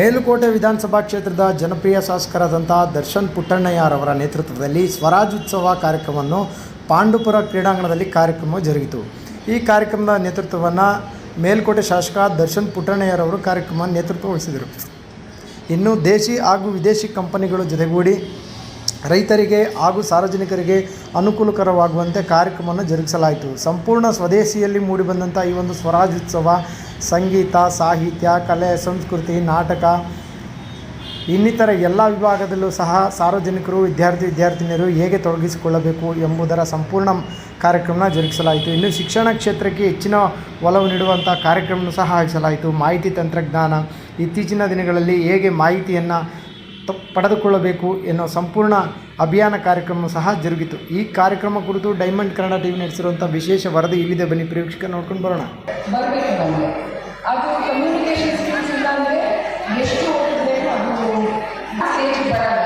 ಮೇಲುಕೋಟೆ ವಿಧಾನಸಭಾ ಕ್ಷೇತ್ರದ ಜನಪ್ರಿಯ ಶಾಸಕರಾದಂಥ ದರ್ಶನ್ ಪುಟ್ಟಣ್ಣಯ್ಯರವರ ನೇತೃತ್ವದಲ್ಲಿ ಸ್ವರಾಜ್ಯೋತ್ಸವ ಕಾರ್ಯಕ್ರಮವನ್ನು ಪಾಂಡುಪುರ ಕ್ರೀಡಾಂಗಣದಲ್ಲಿ ಕಾರ್ಯಕ್ರಮ ಜರುಗಿತು. ಈ ಕಾರ್ಯಕ್ರಮದ ನೇತೃತ್ವವನ್ನು ಮೇಲುಕೋಟೆ ಶಾಸಕ ದರ್ಶನ್ ಪುಟ್ಟಣ್ಣಯ್ಯರವರು ಕಾರ್ಯಕ್ರಮ ನೇತೃತ್ವ ವಹಿಸಿದರು ಇನ್ನು ದೇಶಿ ಹಾಗೂ ವಿದೇಶಿ ಕಂಪನಿಗಳು ಜೊತೆಗೂಡಿ ರೈತರಿಗೆ ಹಾಗೂ ಸಾರ್ವಜನಿಕರಿಗೆ ಅನುಕೂಲಕರವಾಗುವಂತೆ ಕಾರ್ಯಕ್ರಮವನ್ನು ಜರುಗಿಸಲಾಯಿತು. ಸಂಪೂರ್ಣ ಸ್ವದೇಶಿಯಲ್ಲಿ ಮೂಡಿಬಂದಂಥ ಈ ಒಂದು ಸ್ವರಾಜ್ಯೋತ್ಸವ ಸಂಗೀತ, ಸಾಹಿತ್ಯ, ಕಲೆ, ಸಂಸ್ಕೃತಿ, ನಾಟಕ, ಇನ್ನಿತರ ಎಲ್ಲ ವಿಭಾಗದಲ್ಲೂ ಸಹ ಸಾರ್ವಜನಿಕರು, ವಿದ್ಯಾರ್ಥಿ ವಿದ್ಯಾರ್ಥಿನಿಯರು ಹೇಗೆ ತೊಡಗಿಸಿಕೊಳ್ಳಬೇಕು ಎಂಬುದರ ಸಂಪೂರ್ಣ ಕಾರ್ಯಕ್ರಮನ ಜರುಗಿಸಲಾಯಿತು. ಇನ್ನು ಶಿಕ್ಷಣ ಕ್ಷೇತ್ರಕ್ಕೆ ಹೆಚ್ಚಿನ ಒಲವು ನೀಡುವಂಥ ಕಾರ್ಯಕ್ರಮವನ್ನು ಸಹ ಆಯೋಜಿಸಲಾಯಿತು ಮಾಹಿತಿ ತಂತ್ರಜ್ಞಾನ ಇತ್ತೀಚಿನ ದಿನಗಳಲ್ಲಿ ಹೇಗೆ ಮಾಹಿತಿಯನ್ನು ಪಡೆದುಕೊಳ್ಳಬೇಕು ಎನ್ನುವ ಸಂಪೂರ್ಣ ಅಭಿಯಾನ ಕಾರ್ಯಕ್ರಮ ಸಹ ಜರುಗಿತು. ಈ ಕಾರ್ಯಕ್ರಮ ಕುರಿತು ಡೈಮಂಡ್ ಕನ್ನಡ ಟಿವಿ ನಡೆಸಿರುವಂಥ ವಿಶೇಷ ವರದಿ ಇಲ್ಲಿದೆ. ಬನ್ನಿ ಪ್ರೇಕ್ಷಕ ನೋಡ್ಕೊಂಡು ಬರೋಣ. ಅದು ಕಮ್ಯುನಿಕೇಶನ್ ಸ್ಕಿಲ್ಸ್ ಇಲ್ಲ ಅಂದರೆ ಎಷ್ಟು ಅದು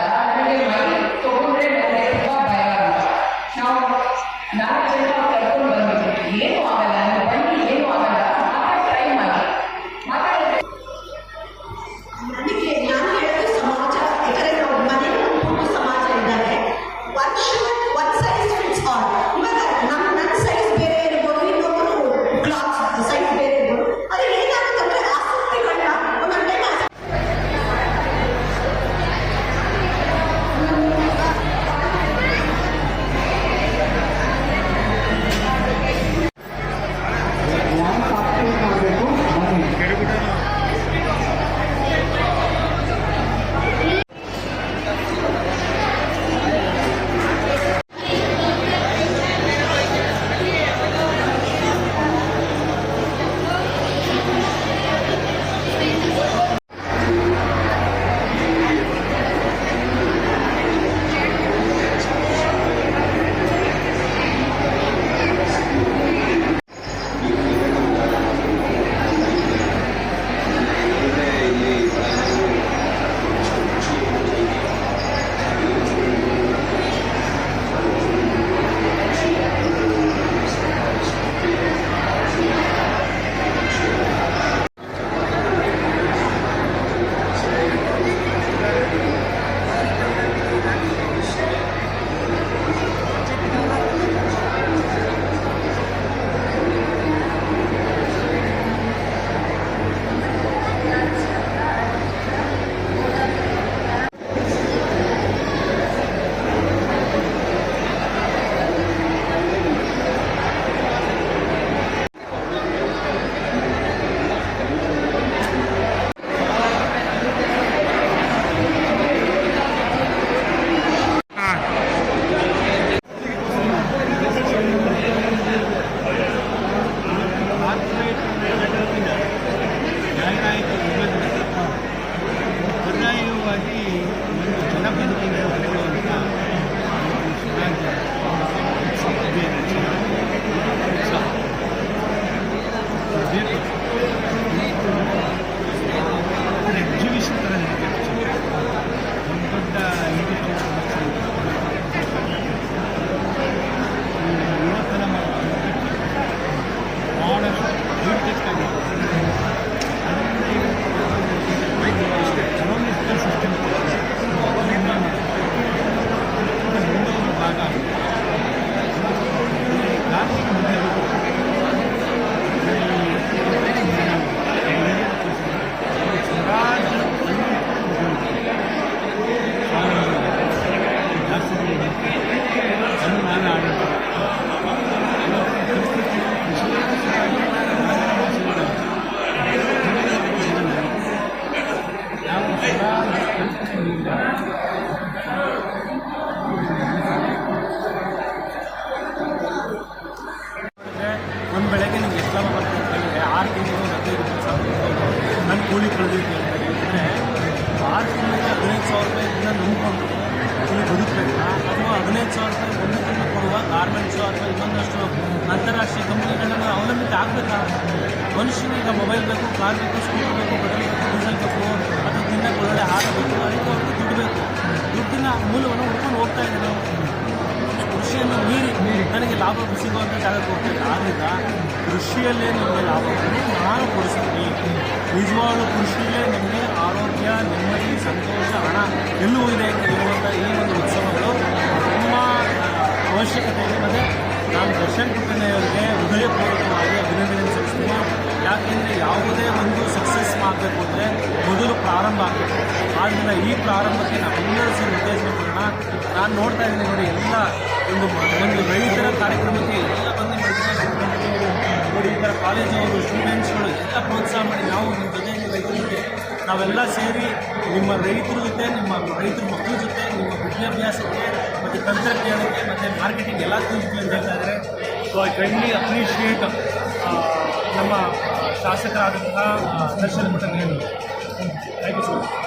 ನನಗೆ ಲಾಭ ಸಿಗುವಂಥ ಜಾಗಕ್ಕೆ ಹೋಗ್ತಾರೆ ಆದ್ದರಿಂದ ಕೃಷಿಯಲ್ಲೇ ನಮಗೆ ಲಾಭ ನಾನು ಕೊಡಿಸ್ತೀನಿ ನಿಜವಾಗ್ಲೂ ಕೃಷಿಯಲ್ಲೇ ನಿಮಗೆ ಆರೋಗ್ಯ, ನೆಮ್ಮದಿ, ಸಂತೋಷ, ಹಣ ಎಲ್ಲವೂ ಇದೆ ಅಂತ ಹೇಳುವಂಥ ಈ ಒಂದು ಉತ್ಸವಗಳು ತುಂಬ ಅವಶ್ಯಕತೆ ಇದೆ ಮತ್ತು ನಾನು ದರ್ಶನ್ ಕುಟುಂಬದವರಿಗೆ ಹೃದಯಪೂರ್ವಕವಾಗಿ ಅಭಿನಂದನೆ ಸಲ್ಲಿಸ್ತೀನಿ. ಯಾಕೆಂದರೆ ಯಾವುದೇ ಒಂದು ಸಕ್ಸಸ್ ಮಾಡಬೇಕು ಅಂದರೆ ಮೊದಲು ಪ್ರಾರಂಭ ಆಗಬೇಕು. ಆದ್ದರಿಂದ ಈ ಪ್ರಾರಂಭಕ್ಕೆ ನಾವೆಲ್ಲರೂ ಸೇರಿ ಉದ್ದೇಶ ಕೊಡೋಣ ನಾನು ನೋಡ್ತಾ ಇದ್ದೀನಿ ನೋಡಿ, ಎಲ್ಲ ಒಂದು ಒಂದು ರೈತರ ಕಾರ್ಯಕ್ರಮಕ್ಕೆ ಎಲ್ಲ ಬಂದು. ನೋಡಿ ಈ ಥರ ಕಾಲೇಜವರು ಸ್ಟೂಡೆಂಟ್ಸ್ಗಳು ಎಲ್ಲ ಪ್ರೋತ್ಸಾಹ ಮಾಡಿ, ನಾವು ನಿಮ್ಮ ಜೊತೆ ರೈತರಿಗೆ ನಾವೆಲ್ಲ ಸೇರಿ ನಿಮ್ಮ ರೈತರ ಜೊತೆ, ನಿಮ್ಮ ರೈತರ ಮಕ್ಕಳ ಜೊತೆ, ನಿಮ್ಮ ವಿದ್ಯಾಭ್ಯಾಸಕ್ಕೆ ಮತ್ತು ತಂತ್ರಜ್ಞಾನಕ್ಕೆ ಮತ್ತು ಮಾರ್ಕೆಟಿಂಗ್ ಎಲ್ಲ ತಿಳಿಸ್ತೀವಿ ಅಂತ ಹೇಳ್ತಾ ಇದ್ದಾರೆ ಸೊ ಐ ಕೈಂಡ್ಲಿ ಅಪ್ರಿಷಿಯೇಟ್ ನಮ್ಮ ಶಾಸಕರಾದಂತಹ ದರ್ಶನ ಮಠ ಥ್ಯಾಂಕ್ ಯು ಸೊ ಮಚ್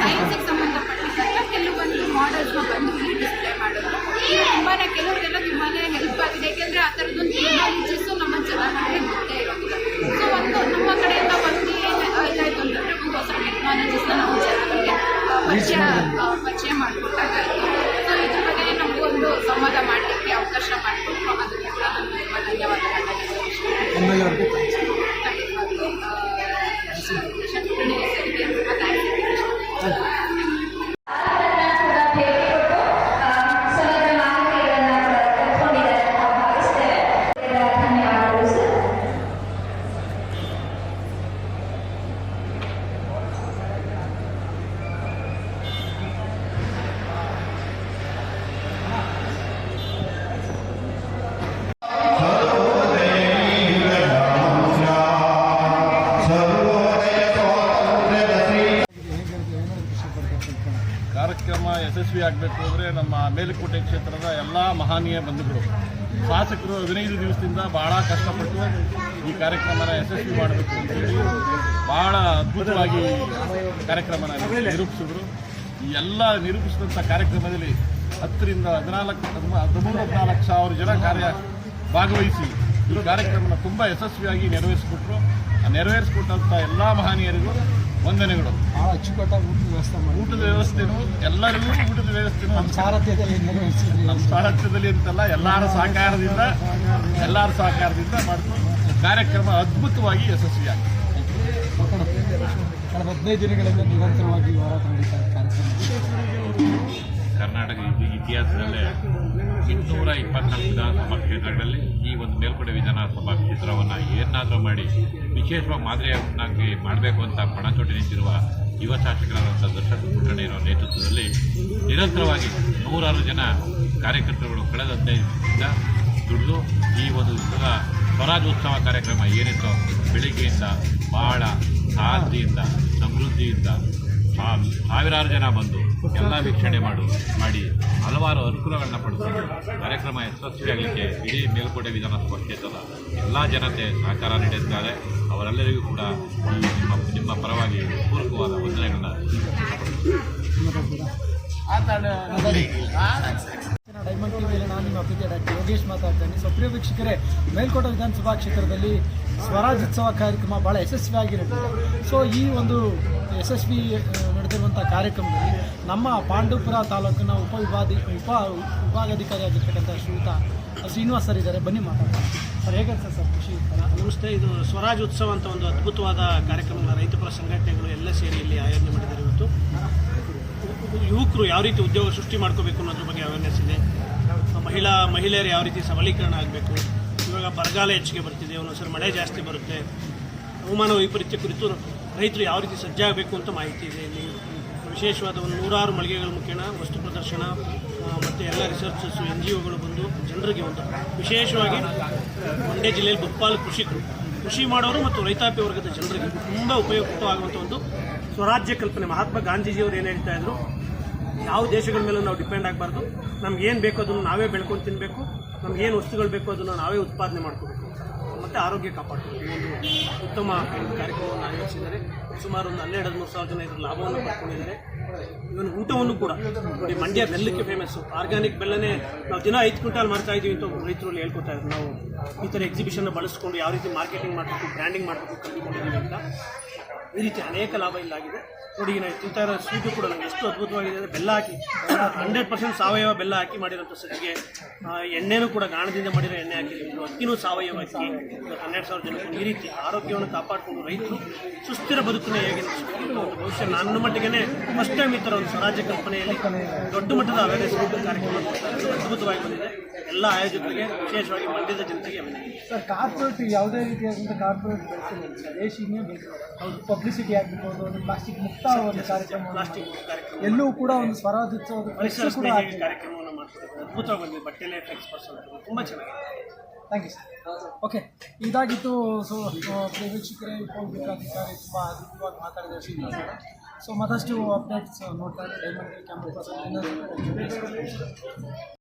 ಸೈನ್ಸಿಗೆ ಸಂಬಂಧಪಟ್ಟಿದ್ದಂಥ ಕೆಲವೊಂದು ಮಾಡೆಲ್ಸ್ನ ಬಂದು ಇಲ್ಲಿ ಡಿಸ್ಪ್ಲೇ ಮಾಡೋದು ತುಂಬಾ ಕೆಲವರಿಗೆಲ್ಲ ತುಂಬಾ ಹೆಲ್ಪ್ ಆಗಿದೆ. ಯಾಕೆಂದರೆ ಆ ಥರದ್ದೊಂದು ಟೆಕ್ನಾಲಜೀಸು ನಮ್ಮ ಜನಗಳಿಗೆ ಗೊತ್ತೇ ಇರೋದಿಲ್ಲ. ಸೊ ಒಂದು ನಮ್ಮ ಕಡೆಯಿಂದ ಒಂದು ಏನು ಇದಾಯಿತು ಅಂತಂದರೆ ಒಂದು ಹೊಸ ಟೆಕ್ನಾಲಜೀಸ್ನ ಜನಗಳಿಗೆ ಪರಿಚಯ ಪರಿಚಯ ಮಾಡಿಕೊಟ್ಟಾಗಾಯಿತು ಸೊ ಇದ್ರ ಬಗ್ಗೆ ನಮಗೊಂದು ಸಂವಾದ ಮಾಡಲಿಕ್ಕೆ ಅವಕಾಶ ಮಾಡಿಕೊಟ್ರು. ಅದಕ್ಕೆ ಕೂಡ ನಾನು ತುಂಬ ಧನ್ಯವಾದಗಳನ್ನ ಕಾರ್ಯಕ್ರಮ ಯಶಸ್ವಿ ಆಗಬೇಕು ಅಂದರೆ ನಮ್ಮ ಮೇಲುಕೋಟೆ ಕ್ಷೇತ್ರದ ಎಲ್ಲ ಮಹಾನೀಯ ಬಂಧುಗಳು. ಶಾಸಕರು ಹದಿನೈದು ದಿವಸದಿಂದ ಭಾಳ ಕಷ್ಟಪಟ್ಟು ಈ ಕಾರ್ಯಕ್ರಮನ ಯಶಸ್ವಿ ಮಾಡಬೇಕು ಅಂತೇಳಿ ಭಾಳ ಅದ್ಭುತವಾಗಿ ಕಾರ್ಯಕ್ರಮನ ನಿರೂಪಿಸಿದ್ರು. ಈ ಎಲ್ಲ ನಿರೂಪಿಸಿದಂಥ ಕಾರ್ಯಕ್ರಮದಲ್ಲಿ ಹತ್ತರಿಂದ ಹದಿನಾಲ್ಕು, ಹದಿಮೂರು, ಹದಿನಾಲ್ಕು ಸಾವಿರ ಜನ ಕಾರ್ಯ ಭಾಗವಹಿಸಿ ಈ ಕಾರ್ಯಕ್ರಮನ ತುಂಬ ಯಶಸ್ವಿಯಾಗಿ ನೆರವೇರಿಸ್ಬಿಟ್ರು ಆ ನೆರವೇರಿಸಿಕೊಟ್ಟಂಥ ಎಲ್ಲ ಮಹನೀಯರಿಗೂ ವಂದನೆಗಳು. ಭಾಳ ಅಚ್ಚುಕಟ್ಟಾಗಿ ಊಟದ ವ್ಯವಸ್ಥೆ ಮಾಡಿ ಊಟದ ವ್ಯವಸ್ಥೆನೂ ಎಲ್ಲರಿಗೂ ಊಟದ ವ್ಯವಸ್ಥೆನೂ ನಮ್ಮ ಸಾರಥ್ಯದಲ್ಲಿ ನಮ್ಮ ಸಾರಥ್ಯದಲ್ಲಿ ಅಂತಲ್ಲ ಎಲ್ಲರ ಸಹಕಾರದಿಂದ ಎಲ್ಲರ ಸಹಕಾರದಿಂದ ಮಾಡಿದ್ರು ಕಾರ್ಯಕ್ರಮ ಅದ್ಭುತವಾಗಿ ಯಶಸ್ವಿಯಾಗಿದೆ. ಕಳೆದ ಹದಿನೈದು ದಿನಗಳಿಂದ ನಿರಂತರವಾಗಿ ಹೋರಾಟ ನಡೀತಾ ಕಾರ್ಯಕ್ರಮ. ಕರ್ನಾಟಕ ಇತಿ- ಇತಿಹಾಸದಲ್ಲೇ ಇನ್ನೂರ ಇಪ್ಪತ್ನಾಲ್ಕು ವಿಧಾನಸಭಾ ಕ್ಷೇತ್ರಗಳಲ್ಲಿ ಈ ಒಂದು ಮೇಲ್ಕೋಟೆ ವಿಧಾನಸಭಾ ಕ್ಷೇತ್ರವನ್ನು ಏನಾದರೂ ಮಾಡಿ ವಿಶೇಷವಾಗಿ ಮಾದರಿಯನ್ನಾಗಿ ಮಾಡಬೇಕು ಅಂತ ಪಣತೊಟ್ಟಿ ನಿಂತಿರುವ ಯುವ ಶಾಸಕರಾದಂಥ ದರ್ಶನ್ ಇರೋ ನೇತೃತ್ವದಲ್ಲಿ ನಿರಂತರವಾಗಿ ನೂರಾರು ಜನ ಕಾರ್ಯಕರ್ತರುಗಳು ಕಳೆದ ಹದಿನೈದರಿಂದ ದುಡಿದು ಈ ಒಂದು ಸ್ವರಾಜ್ಯೋತ್ಸವ ಕಾರ್ಯಕ್ರಮ ಏನಿತ್ತು ಬೆಳಿಗ್ಗೆಯಿಂದ ಬಹಳ ಶಾಂತಿಯಿಂದ ಸಮೃದ್ಧಿಯಿಂದ ಸಾವಿರಾರು ಜನ ಬಂದು ಎಲ್ಲ ವೀಕ್ಷಣೆ ಮಾಡು ಮಾಡಿ ಹಲವಾರು ಅನುಕೂಲಗಳನ್ನ ಪಡೆದುಕೊಂಡು ಕಾರ್ಯಕ್ರಮ ಯಶಸ್ವಿಯಾಗಲಿಕ್ಕೆ ಇಡೀ ಮೇಲ್ಕೋಟೆ ವಿಧಾನಸಭಾ ಕ್ಷೇತ್ರದ ಎಲ್ಲ ಜನತೆ ಸಹಕಾರ ನೀಡಿದ್ದಾರೆ. ಅವರೆಲ್ಲರಿಗೂ ಕೂಡ ನಿಮ್ಮ ನಿಮ್ಮ ಪರವಾಗಿ ಪೂರ್ವಕವಾದ ವಂದನೆಗಳನ್ನ ಡೈಮಂಡ್ ಟಿವಿಯಲ್ಲಿ ನಾನು ನಿಮ್ಮ ಅತಿಥಿ ಡಾಕ್ಟರ್ ಯೋಗೇಶ್ ಮಾತಾಡ್ತೇನೆ. ಸೊ ಪ್ರಿಯ ವೀಕ್ಷಕರೇ, ಮೇಲ್ಕೋಟೆ ವಿಧಾನಸಭಾ ಕ್ಷೇತ್ರದಲ್ಲಿ ಸ್ವರಾಜ್ಯೋತ್ಸವ ಕಾರ್ಯಕ್ರಮ ಭಾಳ ಯಶಸ್ವಿಯಾಗಿರುತ್ತೆ. ಸೊ ಈ ಒಂದು ಯಶಸ್ವಿ ನಡೆದಿರುವಂಥ ಕಾರ್ಯಕ್ರಮದಲ್ಲಿ ನಮ್ಮ ಪಾಂಡವಪುರ ತಾಲೂಕಿನ ಉಪವಿಭಾದಿ ಉಪ ವಿಭಾಗಾಧಿಕಾರಿ ಆಗಿರ್ತಕ್ಕಂಥ ಶ್ರೀಯುತ ಶ್ರೀನಿವಾಸ್ ಸರ್ ಇದ್ದಾರೆ. ಬನ್ನಿ ಮಾತಾಡ್ತಾರೆ ಸರ್, ಹೇಗೆ ಸರ್ ಸರ್ ಖುಷಿ ನಮಸ್ತೆ, ಇದು ಸ್ವರಾಜ್ ಉತ್ಸವ ಅಂತ ಒಂದು ಅದ್ಭುತವಾದ ಕಾರ್ಯಕ್ರಮ ರೈತಪರ ಸಂಘಟನೆಗಳು ಎಲ್ಲ ಸೇರಿ ಇಲ್ಲಿ ಆಯೋಜನೆ ಮಾಡಿದ್ದಾರೆ ಇವತ್ತು. ಯುವಕರು ಯಾವ ರೀತಿ ಉದ್ಯೋಗ ಸೃಷ್ಟಿ ಮಾಡ್ಕೋಬೇಕು ಅನ್ನೋದ್ರ ಬಗ್ಗೆ ಅವೇರ್ನೆಸ್ ಇದೆ. ಮಹಿಳಾ, ಮಹಿಳೆಯರು ಯಾವ ರೀತಿ ಸಬಲೀಕರಣ ಆಗಬೇಕು? ಇವಾಗ ಬರಗಾಲ ಹೆಚ್ಚಿಗೆ ಬರ್ತಿದೆ, ಒಂದೊಂದ್ಸರಿ ಮಳೆ ಜಾಸ್ತಿ ಬರುತ್ತೆ. ಹವಾಮಾನ ವೈಪರೀತ್ಯ ಕುರಿತು ರೈತರು ಯಾವ ರೀತಿ ಸಜ್ಜಾಗಬೇಕು ಅಂತ ಮಾಹಿತಿ ಇದೆ. ಇಲ್ಲಿ ವಿಶೇಷವಾದ ಒಂದು ನೂರಾರು ಮಳಿಗೆಗಳ ಮುಖೇನ ವಸ್ತು ಪ್ರದರ್ಶನ ಮತ್ತು ಎಲ್ಲ ರಿಸರ್ಚಸ್ಸು ಎನ್ ಜಿ ಒಗಳು ಬಂದು ಜನರಿಗೆ ಒಂದು ವಿಶೇಷವಾಗಿ ಮಂಡ್ಯ ಜಿಲ್ಲೆಯಲ್ಲಿ ಬಹುಪಾಲು ಕೃಷಿಕರು ಕೃಷಿ ಮಾಡೋರು ಮತ್ತು ರೈತಾಪಿ ವರ್ಗದ ಜನರಿಗೆ ತುಂಬ ಉಪಯುಕ್ತವಾಗುವಂಥ ಒಂದು ಸ್ವರಾಜ್ಯ ಕಲ್ಪನೆ. ಮಹಾತ್ಮ ಗಾಂಧೀಜಿಯವರು ಏನು ಹೇಳ್ತಾ ಇದ್ರು? ಯಾವ ದೇಶಗಳ ಮೇಲೂ ನಾವು ಡಿಪೆಂಡ್ ಆಗಬಾರ್ದು. ನಮ್ಗೆ ಏನು ಬೇಕೋ ಅದನ್ನು ನಾವೇ ಬೆಳ್ಕೊಂಡು ತಿನ್ನಬೇಕು ನಮ್ಗೆ ಏನು ವಸ್ತುಗಳು ಬೇಕೋ ಅದನ್ನು ನಾವೇ ಉತ್ಪಾದನೆ ಮಾಡ್ಕೋಬೇಕು. ಮತ್ತು ಆರೋಗ್ಯ ಕಾಪಾಡ್ಕೊಂಡು ಒಂದು ಉತ್ತಮ ಕಾರ್ಯಕ್ರಮವನ್ನು ಆಯೋಜಿಸಿದ್ದಾರೆ. ಸುಮಾರು ಒಂದು ಹನ್ನೆರಡು, ಹದಿಮೂರು ಸಾವಿರ ಜನ ಇದರ ಲಾಭವನ್ನು ಪಡ್ಕೊಂಡಿದ್ದಾರೆ. ಇವನು ಊಟವನ್ನು ಕೂಡ ನೋಡಿ ಮಂಡ್ಯ ಬೆಲ್ಲಕ್ಕೆ ಫೇಮಸ್ಸು ಆರ್ಗ್ಯಾನಿಕ್ ಬೆಲ್ಲನೇ ನಾವು ದಿನ ಐದು ಕ್ವಿಂಟಾಲ್ ಮಾಡ್ತಾ ಇದ್ದೀವಿ ಅಂತ ರೈತರಲ್ಲಿ ಹೇಳ್ಕೊತಾ ಇದ್ದಾರೆ ನಾವು ಈ ಥರ ಎಕ್ಸಿಬಿಷನ್ನ ಬಳಸ್ಕೊಂಡು ಯಾವ ರೀತಿ ಮಾರ್ಕೆಟಿಂಗ್ ಮಾಡಬೇಕು ಬ್ರ್ಯಾಂಡಿಂಗ್ ಮಾಡಬೇಕು ಕಂಡುಕೊಂಡಿದ್ದೀವಿ ಅಂತ. ಈ ರೀತಿ ಅನೇಕ ಲಾಭ ಇಲ್ಲಾಗಿದೆ. ನೋಡಿ ಇಂಥ ಸ್ವೀಟು ಕೂಡ ಎಷ್ಟು ಅದ್ಭುತವಾಗಿದೆ ಅಂದರೆ ಬೆಲ್ಲ ಹಾಕಿ. ಹಂಡ್ರೆಡ್ ಪರ್ಸೆಂಟ್ ಸಾವಯವ ಬೆಲ್ಲ ಹಾಕಿ ಮಾಡಿರೋಂಥ ಸಜ್ಜಿಗೆ. ಎಣ್ಣೆನೂ ಕೂಡ ಗಾಣದಿಂದ ಮಾಡಿರೋ ಎಣ್ಣೆ ಹಾಕಿದ್ದೀವಿ ಅಕ್ಕಿನೂ ಸಾವಯವ ಅಕ್ಕಿ ಹನ್ನೆರಡು ಸಾವಿರ ಜನಕ್ಕೆ ಈ ರೀತಿ ಆರೋಗ್ಯವನ್ನು ಕಾಪಾಡಿಕೊಂಡು ರೈತರು ಸುಸ್ಥಿರ ಬದುಕನ್ನು ಹೇಗೆ ಒಂದು ಭವಿಷ್ಯ ನನ್ನ ಮಟ್ಟಿಗೆ ಫಸ್ಟ್ ಟೈಮ್ ಈ ಒಂದು ಸ್ವರಾಜ್ಯ ಕಲ್ಪನೆಯಲ್ಲಿ ದೊಡ್ಡ ಮಟ್ಟದ ಅವೇರ್ನೆಸ್ ಕಾರ್ಯಕ್ರಮ ಅದ್ಭುತವಾಗಿ ಬಂದಿದೆ. ಎಲ್ಲ ಆಯೋಜಕರಿಗೆ ವಿಶೇಷವಾಗಿ ಮಂಡ್ಯದ ಜನತೆಗೆ ಅಭಿನಂದನೆ. ಸರ್ ಕಾರ್ಪೊರೇಟ್ ಯಾವುದೇ ರೀತಿಯಾದಂಥ ಕಾರ್ಪೊರೇಟ್ ಬೆಳೆಸಿಲ್ಲ ದೇಶಿನೇ ಬೇಕು ಹೌದು ಪಬ್ಲಿಸಿಟಿ ಆಗಿರ್ಬೋದು ಒಂದು ಪ್ಲಾಸ್ಟಿಕ್ ಮುಕ್ತ ಒಂದು ಕಾರ್ಯಕ್ರಮ. ಪ್ಲಾಸ್ಟಿಕ್ ಕಾರ್ಯಕ್ರಮ. ಎಲ್ಲೂ ಕೂಡ ಒಂದು ಸ್ವರಾಜ್ಯೋತ್ಸವದ ಪರಿಸರ ಫ್ಲೆಕ್ಸ್ ಕೂಡ ಕಾರ್ಯಕ್ರಮವನ್ನು ಮಾಡ್ತಾರೆ ಅದ್ಭುತವಾಗಿ ಬಂದಿದೆ ಬಟ್ಟೆಲೆ ಅಂತ ತುಂಬ ಚೆನ್ನಾಗಿದೆ. ಥ್ಯಾಂಕ್ ಯು ಸರ್ ಓಕೆ ಇದಾಗಿತ್ತು ಸೊ ವೀಕ್ಷಕರೇ ಉಪವಿಭಾಗಾಧಿಕಾರಿ ತುಂಬ ಅದ್ಭುತವಾಗಿ ಮಾತಾಡಿದ ಶ್ರೀನಿವಾಸ್. ಸೊ ಮತ್ತಷ್ಟು ಅಪ್ಡೇಟ್ಸ್ ನೋಡ್ತಾ ಇದ್ದಾರೆ ಡೈಮಂಡ್ ಕ್ಯಾಂಪಸ್